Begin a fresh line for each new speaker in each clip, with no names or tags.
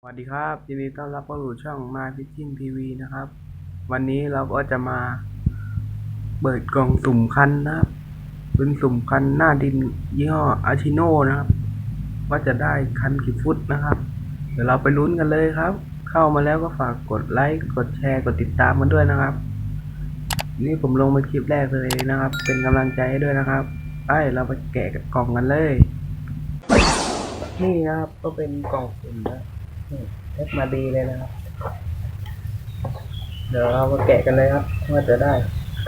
สวัสดีครับยินดีต้อนรับเข้าสู่ช่อง My Fishing TV นะครับ วันนี้เราก็จะมา เปิดกล่องสุ่มคันนะครับ เป็นสุ่มคันหน้าดินยี่ห้ออาชิโนนะครับ ว่าจะได้คันกี่ฟุตนะครับ เดี๋ยวเราไปลุ้นกันเลยครับ เข้ามาแล้วก็ฝากกดไลค์กดแชร์กดติดตามกันด้วยนะครับ นี่ผมลงมาคลิปแรกเลยนะครับ เป็นกำลังใจให้ด้วยนะครับไปเราไปแกะกล่องกันเลย นี่นะครับก็เป็นกล่องสุ่มนะ เทปมาดีเลยนะครับ เดี๋ยวเรามาแกะกันเลยครับ ว่าจะได้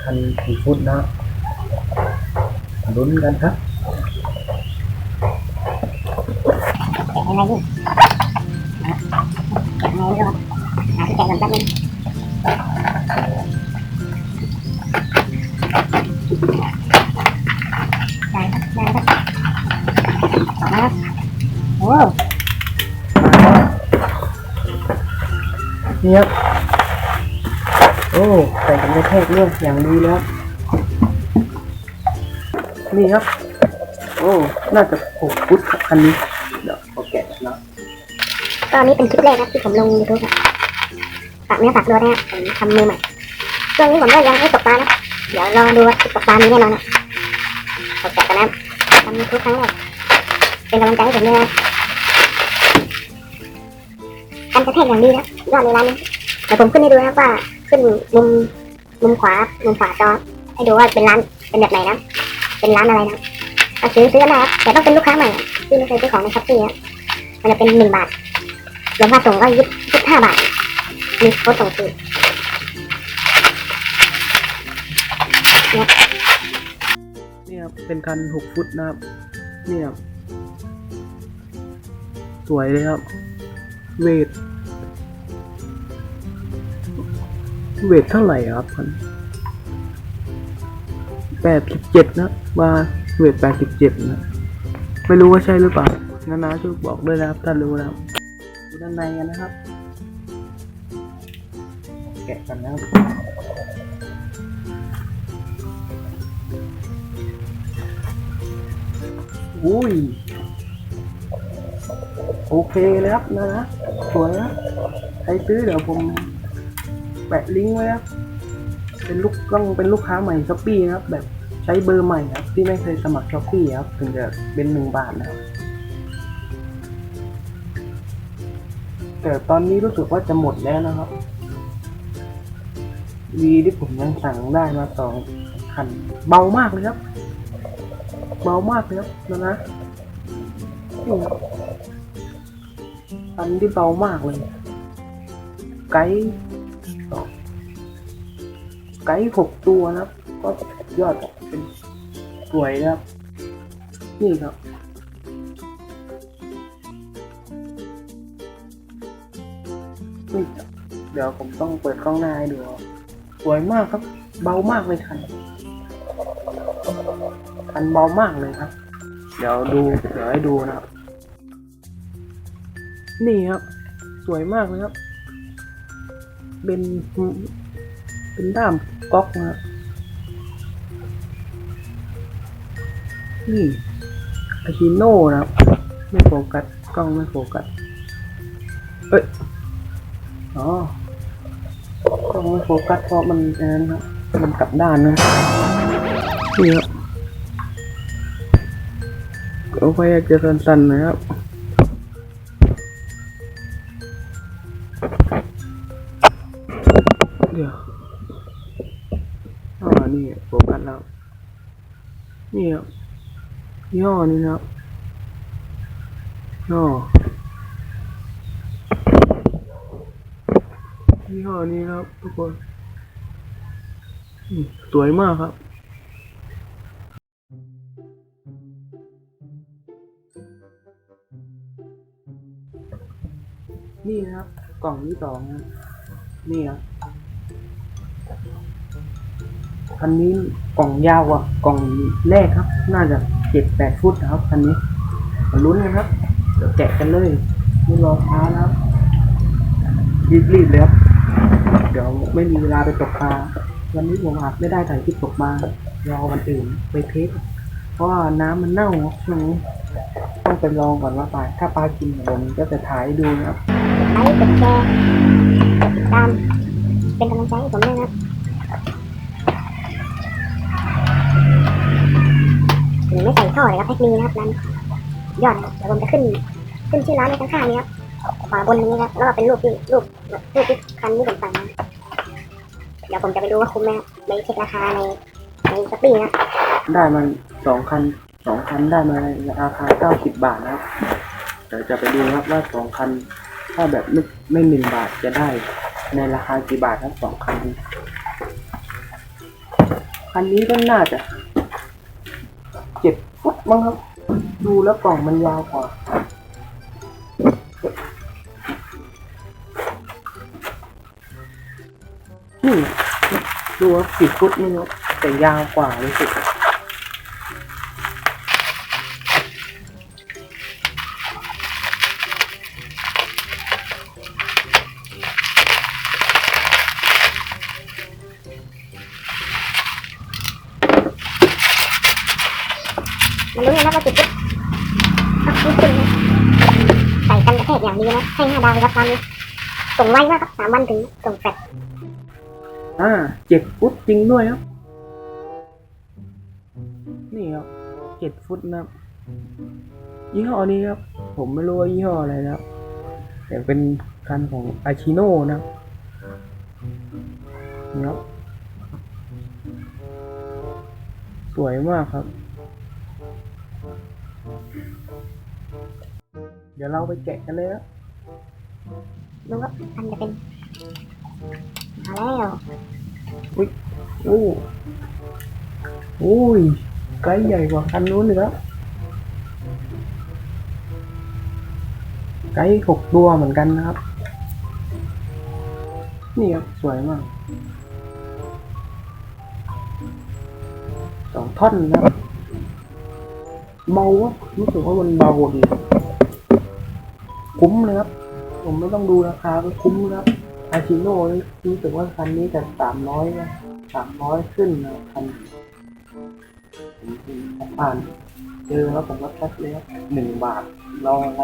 คันกี่ฟุตนะครับลุ้นกันครับ
ยังไงดิยังไงดีวะหาที่แกะก่อนแป๊บนึงได้ครับได้ครับออมาครับโอ้
นี่ครับ โอ้ใส่กันกระแทกเรื่องอย่างดีแล้ว นี่ครับ โอ้ น่าจะหกฟุตครับคันนี้ เดี๋ยวเอาแกะนะ
ก็อันนี้เป็นคลิปแรกนะที่ผมลงยูทูบฝากเนื้อฝากตัวด้วยนะผมทำมือใหม่ช่วงนี้ผมก็ยังไม่ตกปลานะ เดี๋ยวรอดูว่าตกปลามีแน่นอนนะผมแกะกันนะทำยูทูบครั้งแรกเป็นกำลังใจให้ผมด้วยนะ การกระแทกอย่างดีนะยอดเลยร้านนี้เดี๋ยวผมขึ้นให้ดูนะครับว่าขึ้นมุมมุมขวามุมขวาจอให้ดูว่าเป็นร้านเป็นแบบไหนนะเป็นร้านอะไรนะก็ซื้อซื้อนได้ครับแต่ต้องเป็นลูกค้าใหม่ที่ไม่เคยซื้อของในช้อปปี้นะมันจะเป็นหนึ่งบาทรวมค่าส่งก็ยี่สิบห้าบาทมีโค้ดส่งฟรี
นี่ครับเป็นคันหกฟุตนะครับนี่ครับสวยเลยครับ เวท เวทเท่าไหร่ครับคันแปดสิบเจ็ดนะว่าเวทแปดสิบเจ็ดนะ ไม่รู้ว่าใช่หรือเปล่านานาช่วยบอกด้วยนะครับถ้ารู้นะครับดูด้านในกันนะครับ แกะกันนะครับอุ้ย โอเคเลยครับนะนะสวยนะใครซื้อเดี๋ยวผมแปะลิงก์ไว้ครับเป็นลูกต้องเป็นลูกค้าใหม่ช้อปปี้นะครับ แบบใช้เบอร์ใหม่ครับ ที่ไม่เคยสมัครช้อปปี้ครับ ถึงจะเป็นหนึ่งบาทนะครับ แต่ตอนนี้รู้สึกว่าจะหมดแล้วนะครับวีที่ผมยังสั่งได้มาสองคัน เบามากเลยครับ เบามากเลยครับนะนะนี่ครับ อันที่เบามากเลยไกด์ไกด์หกตัวนะครับก็ยอดเป็นสวยนะครับนี่ครับนี่ครับเดี๋ยวผมต้องเปิดกล้องหน้าให้ดูสวยมากครับ เบามากเลยคันคันเบามากเลยครับ เดี๋ยวดู เดี๋ยวให้ดูนะครับ นี่ครับสวยมากเลยครับ เป็นเป็นด้ามก๊อกนะครับนี่อาชิโน่นะครับ ไม่โฟกัสกล้องไม่โฟกัสเอ้ยอ๋อกล้องไม่โฟกัสเพราะมันนั้นครับมันกลับด้านนะนี่ครับก็พยายามจะสั้นๆนะครับ เดี๋ยวอ่านี่โฟกัสแล้วนี่ครับย่อนี้นะครับย่อยี่ห้อนี้ครับทุกคนสวยมากครับนี่นะครับ กล่องที่สองนะนี่ครับ คันนี้กล่องยาวกว่ากล่องแรกครับ น่าจะเจ็ดแปดฟุตนะครับคันนี้มาลุ้นกันครับเดี๋ยวแกะกันเลยไม่รอช้านะครับรีบๆเลยครับเดี๋ยวไม่มีเวลาไปตกปลาวันนี้ผมอาจไม่ได้ถ่ายคลิปตกปลารอวันอื่นไปเทสเพราะว่าน้ำมันเน่าช่วงนี้ต้องไปลองก่อนว่าปลาถ้าปลากินผมก็จะถ่ายดูนะครับ
ไลค์กดแชร์ ทครับแพ็คนี้นะครับร้านยอดนะครับเดี๋ยวผมจะขึ้นขึ้นชื่อร้านไว้ข้างๆนี้ครับขวาบนนี้ครับแล้วก็เป็นรูปที่รูปรูปที่คันที่ผมสั่งมาเดี๋ยวผมจะไปดูว่าคุ้มไหมครับไปเช็คราคาในในสปีนะ
ได้มันสองคันสองคันได้มาในราคาเก้าสิบบาทนะครับเดี๋ยวจะไปดูครับว่าสองคันถ้าแบบไม่ไม่หนึ่งบาทจะได้ในราคากี่บาทครับสองคันคันนี้ก็น่าจะ เจ็ดฟุตมั้งครับ ดูแล้วกล่องมันยาวกว่านี่ดูว่าสิบฟุตนี่เนาะแต่ยาวกว่ารู้สึก
ส่กันกระแทกอย่างดีนะให้ห้าดาวครับตอนนี้ส่งไวมากครับสามวันถึงส่งแฟลช
อ่าเจ็ดฟุตจริงด้วยครับ นี่ครับเจ็ดฟุตนะครับ ยี่ห้อนี้ครับ ผมไม่รู้ว่ายี่ห้ออะไรนะครับ แต่เป็นคันของอาชิโน่นะครับนี่ครับ สวยมากครับ ดี๋ยวเราไปแกะกันเลยครับ
รู้ว่ามันจะเป็นเอาแล้ว
โอ้โอ้ยไกด์ใหญ่กว่าคันนู้นเลยครับไกด์หกตัวเหมือนกันนะครับ นี่ครับ สวยมากสองท่อนนะครับเบาวะรู้สึกว่ามันเบาดี คุ้มเลยครับ ผมไม่ต้องดูราคาก็คุ้มนะครับอาชิโน่รู้สึกว่าคันนี้จะสามร้อยนะสามร้อยขึ้นนะคันผมผมอ่านเจอแล้วผมก็แคปเลยหนึ่งบาทรออะไร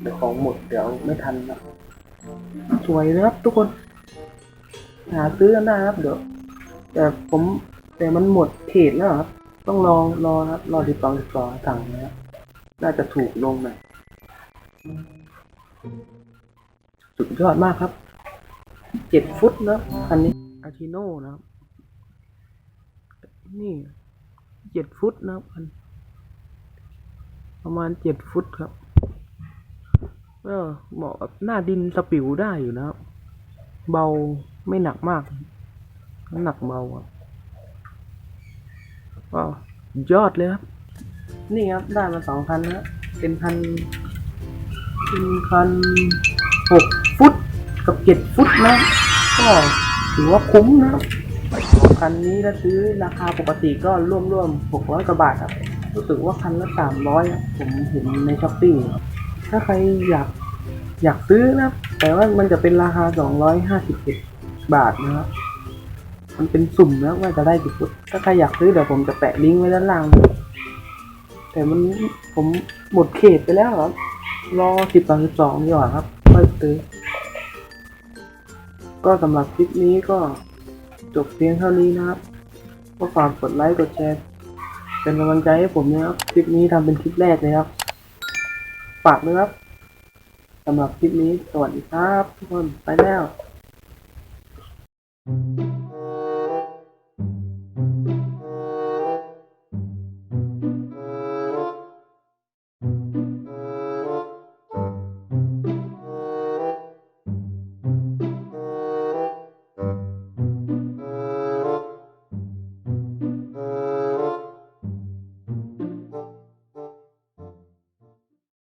เดี๋ยวของหมดเดี๋ยวไม่ทันนะสวยนะครับทุกคน หาซื้อกันได้ครับเดี๋ยวแต่ผมแต่มันหมดเขตแล้วครับ ต้องรอรอครับรอติดต่อติดต่อสั่งนะครับน่าจะถูกลงหน่อย สุดยอดมากครับ เจ็ดฟุตนะคันนี้อาชิโน่นะครับ นี่เจ็ดฟุตนะครับคันประมาณเจ็ดฟุตครับเออเหมาะกับหน้าดินสปิวได้อยู่นะครับ เบาไม่หนักมากน้ำหนักเบาอะก็ยอดเลยครับ นี่ครับได้มาสองคันนะเป็นคัน เป็นคันหกฟุตกับเจ็ดฟุตนะ ก็ถือว่าคุ้มนะคันนี้ถ้าซื้อราคาปกติก็ร่วมร่วมหกร้อยกว่าบาทครับ รู้สึกว่าคันละสามร้อยผมเห็นในช้อปปี้ถ้าใครอยากอยากซื้อนะ แต่ว่ามันจะเป็นราคาสองร้อยห้าสิบเอ็ดบาทนะครับมันเป็นสุ่มนะว่าจะได้กี่ฟุตถ้าใครอยากซื้อเดี๋ยวผมจะแปะลิงก์ไว้ด้านล่าง แต่มันผมหมดเขตไปแล้วครับ รอสิบสองสิบสองดีกว่าครับค่อยซื้อก็สำหรับคลิปนี้ก็จบเพียงเท่านี้นะครับ ก็ฝากกดไลค์กดแชร์เป็นกำลังใจให้ผมนะครับ คลิปนี้ทำเป็นคลิปแรกเลยครับ ฝากด้วยครับสำหรับคลิปนี้สวัสดีครับ ทุกคนไปแล้ว